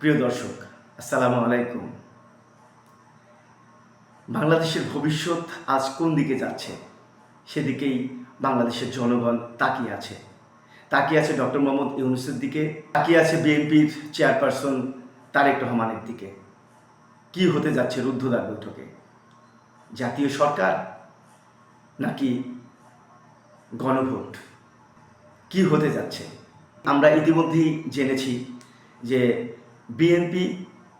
প্রিয় দর্শক, আসসালামু আলাইকুম। বাংলাদেশের ভবিষ্যৎ আজ কোন দিকে যাচ্ছে? সেদিকেই বাংলাদেশের জনগণ তাকিয়ে আছে। তাকিয়ে আছে ডক্টর মোহাম্মদ ইউনুসের দিকে, তাকিয়ে আছে বিএনপির চেয়ারপারসন তারেক রহমানের দিকে। কি হতে যাচ্ছে রুদ্ধদ্বার বৈঠকে? জাতীয় সরকার নাকি গণভোট? কি হতে যাচ্ছে? আমরা ইতিমধ্যেই জেনেছি যে বিএনপি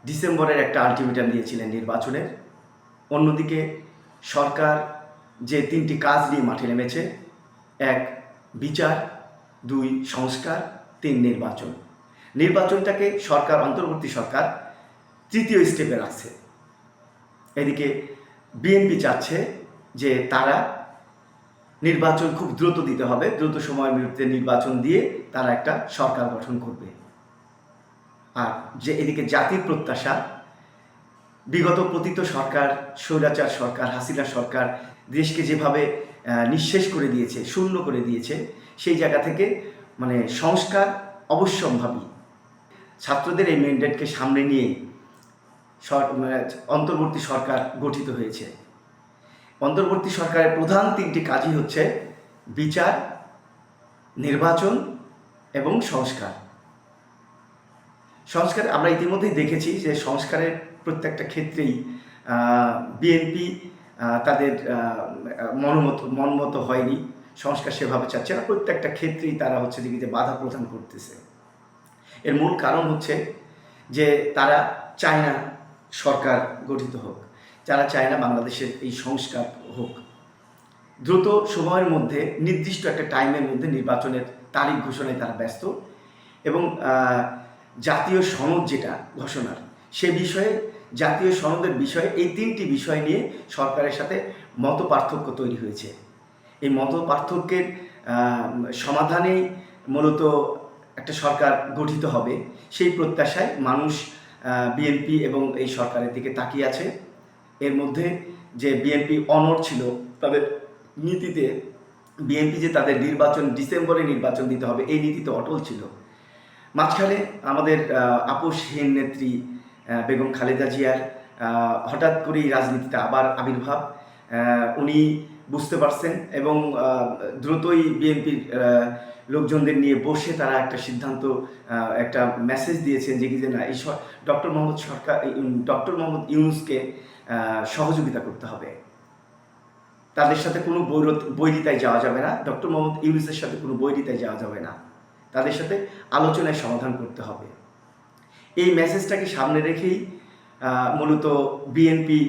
ডিসেম্বরের একটা আলটিমেটাম দিয়েছিলেন নির্বাচনের। অন্যদিকে সরকার যে তিনটি কাজ নিয়ে মাঠে নেমেছে, এক, বিচার, দুই, সংস্কার, তিন, নির্বাচন। নির্বাচনটাকে সরকার, অন্তর্বর্তী সরকার তৃতীয় স্টেপে রাখছে। এদিকে বিএনপি চাচ্ছে যে তারা নির্বাচন খুব দ্রুত দিতে হবে, দ্রুত সময়ের বিরুদ্ধে নির্বাচন দিয়ে তারা একটা সরকার গঠন করবে। আর যে এদিকে জাতির প্রত্যাশা, বিগত পতিত সরকার, স্বৈরাচার সরকার, হাসিনা সরকার দেশকে যেভাবে নিঃশেষ করে দিয়েছে, শূন্য করে দিয়েছে, সেই জায়গা থেকে মানে সংস্কার অবশ্যম্ভাবী। ছাত্রদের এই ম্যান্ডেটকে সামনে নিয়ে মানে অন্তর্বর্তী সরকার গঠিত হয়েছে। অন্তর্বর্তী সরকারের প্রধান তিনটি কাজই হচ্ছে বিচার, নির্বাচন এবং সংস্কার। সংস্কার আমরা ইতিমধ্যেই দেখেছি যে সংস্কারের প্রত্যেকটা ক্ষেত্রেই বিএনপি তাদের মনমতো মনমতো হয়নি। সংস্কার সেভাবে চাচ্ছে না। প্রত্যেকটা ক্ষেত্রেই তারা হচ্ছে দিকে যে বাধা প্রদান করতেছে। এর মূল কারণ হচ্ছে যে তারা চায় না সরকার গঠিত হোক, যারা চায় না বাংলাদেশের এই সংস্কার হোক। দ্রুত সময়ের মধ্যে, নির্দিষ্ট একটা টাইমের মধ্যে নির্বাচনের তারিখ ঘোষণায় তারা ব্যস্ত এবং জাতীয় সনদ যেটা ঘোষণার, সে বিষয়ে, জাতীয় সনদের বিষয়ে, এই তিনটি বিষয় নিয়ে সরকারের সাথে মত পার্থক্য তৈরি হয়েছে। এই মত পার্থক্যের সমাধানেই মূলত একটা সরকার গঠিত হবে। সেই প্রত্যাশায় মানুষ বিএনপি এবং এই সরকারের দিকে তাকিয়ে আছে। এর মধ্যে যে বিএনপি অনড় ছিল, তাদের নীতিতে বিএনপি যে তাদের নির্বাচন, ডিসেম্বরে নির্বাচন দিতে হবে, এই নীতিতে অটল ছিল। মাঝখানে আমাদের আপোষহীন নেত্রী বেগম খালেদা জিয়ার হঠাৎ করেই রাজনীতিতে আবার আবির্ভাব উনি বুঝতে পারছেন এবং দ্রুতই বিএনপির লোকজনদের নিয়ে বসে তারা একটা সিদ্ধান্ত একটা মেসেজ দিয়েছেন যে কি যে না, এই ডক্টর মোহাম্মদ সরকার ডক্টর মোহাম্মদ ইউনুসকে সহযোগিতা করতে হবে। তাদের সাথে কোনো বৈরত, বৈরিতায় যাওয়া যাবে না, ডক্টর মোহাম্মদ ইউনুসের সাথে কোনো বৈরিতায় যাওয়া যাবে না। তাদের সাথে আলোচনায় সমাধান করতে হবে। এই মেসেজটাকে সামনে রেখেই মূলত বিএনপি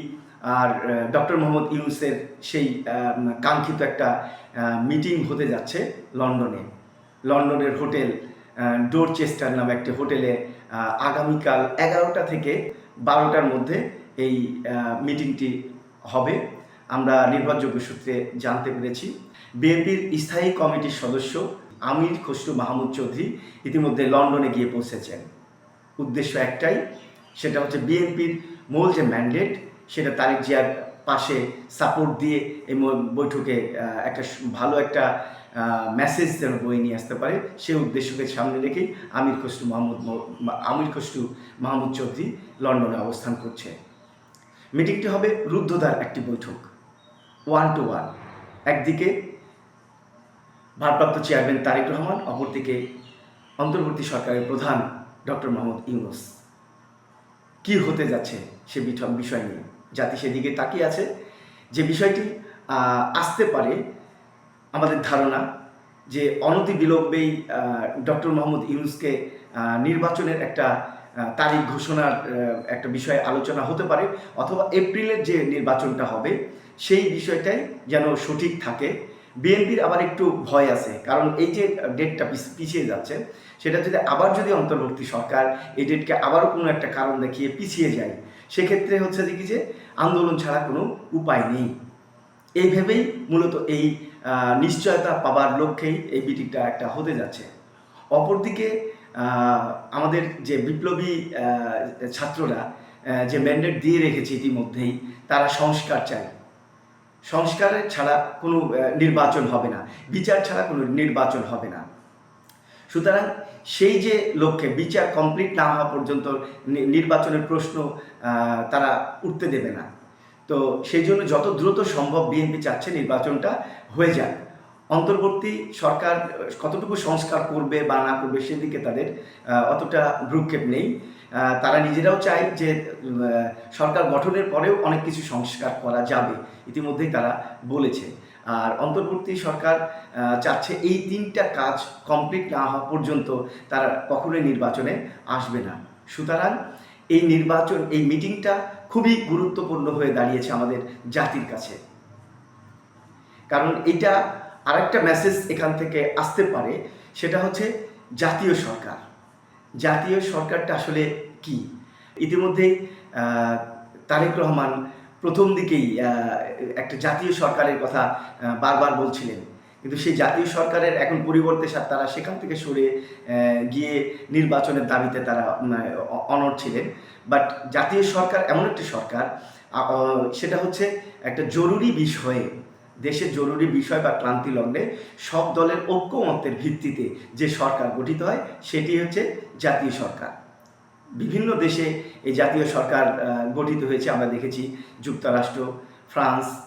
আর ডক্টর মোহাম্মদ ইউনুসের সেই কাঙ্ক্ষিত একটা মিটিং হতে যাচ্ছে লন্ডনে। লন্ডনের হোটেল ডোর চেস্টার নামে একটি হোটেলে আগামীকাল এগারোটা থেকে বারোটার মধ্যে এই মিটিংটি হবে। আমরা নির্ভরযোগ্য সূত্রে জানতে পেরেছি। বিএনপির স্থায়ী কমিটির সদস্য আমির খসরু মাহমুদ চৌধুরী ইতিমধ্যে লন্ডনে গিয়ে পৌঁছেছেন। উদ্দেশ্য একটাই, সেটা হচ্ছে বিএনপির মূল যে ম্যান্ডেট, সেটা তারেক জিয়ার পাশে সাপোর্ট দিয়ে এই বৈঠকে একটা ভালো একটা মেসেজ যেন বয়ে নিয়ে আসতে পারে, সেই উদ্দেশ্যকে সামনে রেখেই আমির খসরু মাহমুদ আমির খসরু মাহমুদ চৌধুরী লন্ডনে অবস্থান করছে মিটিংটি হবে রুদ্ধদ্বার একটি বৈঠক ওয়ান টু ওয়ান একদিকে ভারপ্রাপ্ত চেয়ারম্যান তারেক রহমান, অপরদিকে অন্তর্বর্তী সরকারের প্রধান ডক্টর মোহাম্মদ ইউনুস। কি হতে যাচ্ছে সে বিষয় নিয়ে? জাতি সেদিকে তাকিয়ে আছে। যে বিষয়টি আসতে পারে আমাদের ধারণা যে অনতি বিলম্বেই ডক্টর মোহাম্মদ ইউনুসকে নির্বাচনের একটা তারিখ ঘোষণার একটা বিষয়ে আলোচনা হতে পারে অথবা এপ্রিলের যে নির্বাচনটা হবে, সেই বিষয়টাই যেন সঠিক থাকে। বিএনপির আবার একটু ভয় আছে। কারণ এই যে ডেটটা পিছিয়ে যাচ্ছে, সেটা যদি আবার যদি অন্তর্বর্তী সরকার এই ডেটকে আবারও কোনো একটা কারণ দেখিয়ে পিছিয়ে যায়, সেক্ষেত্রে হচ্ছে কি যে আন্দোলন ছাড়া কোনো উপায় নেই। এই ভেবেই মূলত এই নিশ্চয়তা পাবার লক্ষ্যেই এই মিটিংটা একটা হতে যাচ্ছে। অপরদিকে আমাদের যে বিপ্লবী ছাত্ররা যে ম্যান্ডেট দিয়ে রেখেছে ইতিমধ্যেই, তারা সংস্কার চায়। সংস্কারের ছাড়া কোনো নির্বাচন হবে না। বিচার ছাড়া কোনো নির্বাচন হবে না। সুতরাং সেই যে লক্ষ্যে বিচার কমপ্লিট না হওয়া পর্যন্ত নির্বাচনের প্রশ্ন তারা উঠতে দেবে না। তো সেই জন্য যত দ্রুত সম্ভব বিএনপি চাচ্ছে নির্বাচনটা হয়ে যাক। অন্তর্বর্তী সরকার কতটুকু সংস্কার করবে বা না করবে সেদিকে তাদের অতটা ভ্রুক্ষেপ নেই। তারা নিজেরাও চায় যে সরকার গঠনের পরেও অনেক কিছু সংস্কার করা যাবে, ইতিমধ্যেই তারা বলেছে। আর অন্তর্বর্তী সরকার চাচ্ছে এই তিনটা কাজ কমপ্লিট না হওয়া পর্যন্ত তারা কখনোই নির্বাচনে আসবে না। সুতরাং এই নির্বাচন, এই মিটিংটা খুবই গুরুত্বপূর্ণ হয়ে দাঁড়িয়েছে আমাদের জাতির কাছে। কারণ এটা আরেকটা মেসেজ এখান থেকে আসতে পারে, সেটা হচ্ছে জাতীয় সরকার। জাতীয় সরকারটা আসলে কি? ইতিমধ্যেই তারেক রহমান প্রথম দিকেই একটা জাতীয় সরকারের কথা বারবার বলছিলেন। কিন্তু সেই জাতীয় সরকারের এখন পরিবর্তে তারা সেখান থেকে সরে গিয়ে নির্বাচনের দাবিতে তারা উম, অ- অনড় ছিলেন। বাট জাতীয় সরকার এমন একটি সরকার সেটা হচ্ছে একটা জরুরি বিষয়ে দেশের জরুরি বিষয় বা ক্লান্তি লগ্নে সব দলের ঐক্যমত্যের ভিত্তিতে যে সরকার গঠিত হয়, সেটি হচ্ছে জাতীয় সরকার। বিভিন্ন দেশে এই জাতীয় সরকার গঠিত হয়েছে, আমরা দেখেছি যুক্তরাষ্ট্র, ফ্রান্স,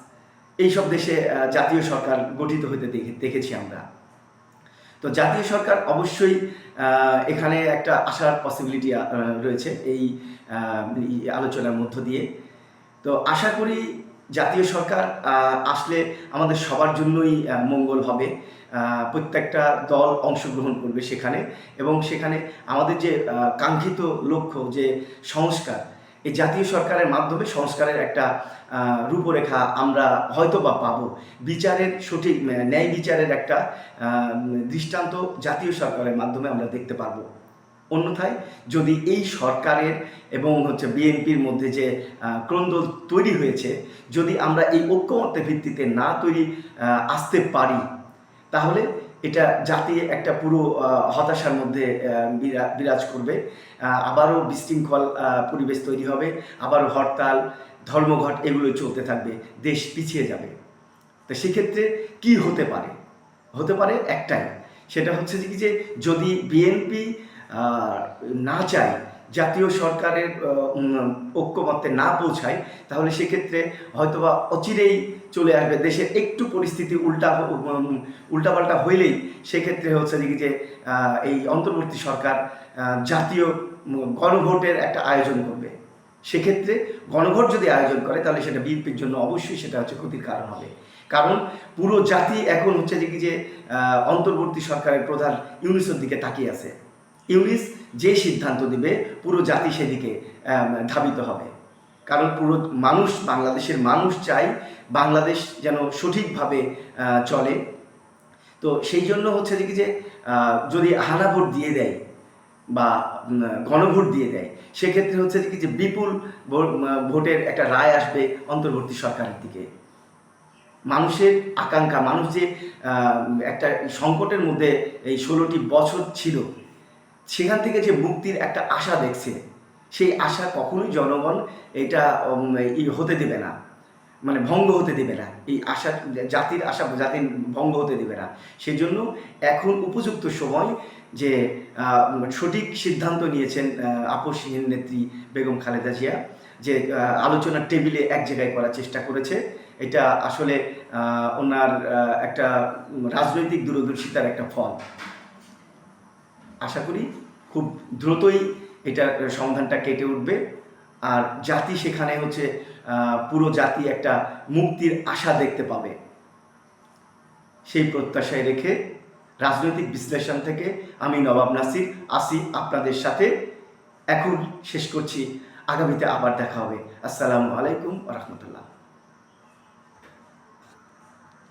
এইসব দেশে জাতীয় সরকার গঠিত হতে দেখে- দেখেছি আমরা। তো জাতীয় সরকার অবশ্যই এখানে একটা আসার পসিবিলিটি রয়েছে এই আলোচনার মধ্য দিয়ে। তো আশা করি জাতীয় সরকার আসলে আমাদের সবার জন্যই মঙ্গল হবে। প্রত্যেকটা দল অংশগ্রহণ করবে সেখানে এবং সেখানে আমাদের যে কাঙ্ক্ষিত লক্ষ্য যে, সংস্কার, এই জাতীয় সরকারের মাধ্যমে সংস্কারের একটা রূপরেখা আমরা হয়তো বা পাবো। বিচারের সঠিক, ন্যায় বিচারের একটা দৃষ্টান্ত জাতীয় সরকারের মাধ্যমে আমরা দেখতে পারব। অন্যথায় যদি এই সরকারের এবং হচ্ছে বিএনপির মধ্যে যে ক্রন্দল তৈরি হয়েছে, যদি আমরা এই ঐক্যমত্যের ভিত্তিতে না তৈরি আসতে পারি, তাহলে এটা জাতি একটা পুরো হতাশার মধ্যে বিরা- বিরাজ করবে। আবারও বিশৃঙ্খল পরিবেশ তৈরি হবে, আবারও হরতাল, ধর্মঘট এগুলো চলতে থাকবে, দেশ পিছিয়ে যাবে। তো সেক্ষেত্রে কি হতে পারে? হতে পারে একটাই, সেটা হচ্ছে কি যে, যদি বিএনপি না চায় জাতীয় সরকারের ঐক্যমত্যে না পৌঁছায়, তাহলে সেক্ষেত্রে হয়তোবা অচিরেই চলে আসবে। দেশের একটু পরিস্থিতি উল্টা উল্টাপাল্টা হইলেই সেক্ষেত্রে হচ্ছে যে এই অন্তর্বর্তী সরকার জাতীয় গণভোটের একটা আয়োজন করবে। সেক্ষেত্রে গণভোট যদি আয়োজন করে, তাহলে সেটা বিএনপির জন্য অবশ্যই সেটা হচ্ছে ক্ষতির কারণ হবে। কারণ পুরো জাতি এখন হচ্ছে যে কি যে অন্তর্বর্তী সরকারের প্রধান ইউনিসের দিকে তাকিয়ে আছে। ইউনিস যে সিদ্ধান্ত দিবে, পুরো জাতি সেদিকে ধাবিত হবে। কারণ পুরো মানুষ, বাংলাদেশের মানুষ চাই বাংলাদেশ যেন সঠিকভাবে চলে। তো সেই জন্য হচ্ছে যে কি যে যদি হানা ভোট দিয়ে দেয় বা গণভোট দিয়ে দেয়, সেক্ষেত্রে হচ্ছে যে কি যে বিপুল ভোটের একটা রায় আসবে অন্তর্বর্তী সরকারের দিকে। মানুষের আকাঙ্ক্ষা, মানুষ যে একটা সংকটের মধ্যে এই ষোলোটি বছর ছিল সেখান থেকে যে মুক্তির একটা আশা দেখছে, সেই আশা কখনোই জনগণ এটা হতে দেবে না। মানে ভঙ্গ হতে দেবে না। এই আশা, জাতির আশা, জাতির ভঙ্গ হতে দেবে না। সেই জন্য এখন উপযুক্ত সময় যে সঠিক সিদ্ধান্ত নিয়েছেন আপসহীন নেত্রী বেগম খালেদা জিয়া, যে আলোচনার টেবিলে এক জায়গায় করার চেষ্টা করেছে। এটা আসলে ওনার একটা রাজনৈতিক দূরদর্শিতার একটা ফল। আশা করি খুব দ্রুতই এটার সমাধানটা কেটে উঠবে। আর জাতি সেখানে হচ্ছে পুরো জাতি একটা মুক্তির আশা দেখতে পাবে। সেই প্রত্যাশায় রেখে রাজনৈতিক বিশ্লেষণ থেকে আমি নবাব নাসির আসি আপনাদের সাথে। এখন শেষ করছি। আগামীতে আবার দেখা হবে। আসসালামু আলাইকুম রহমতুল্লাহ।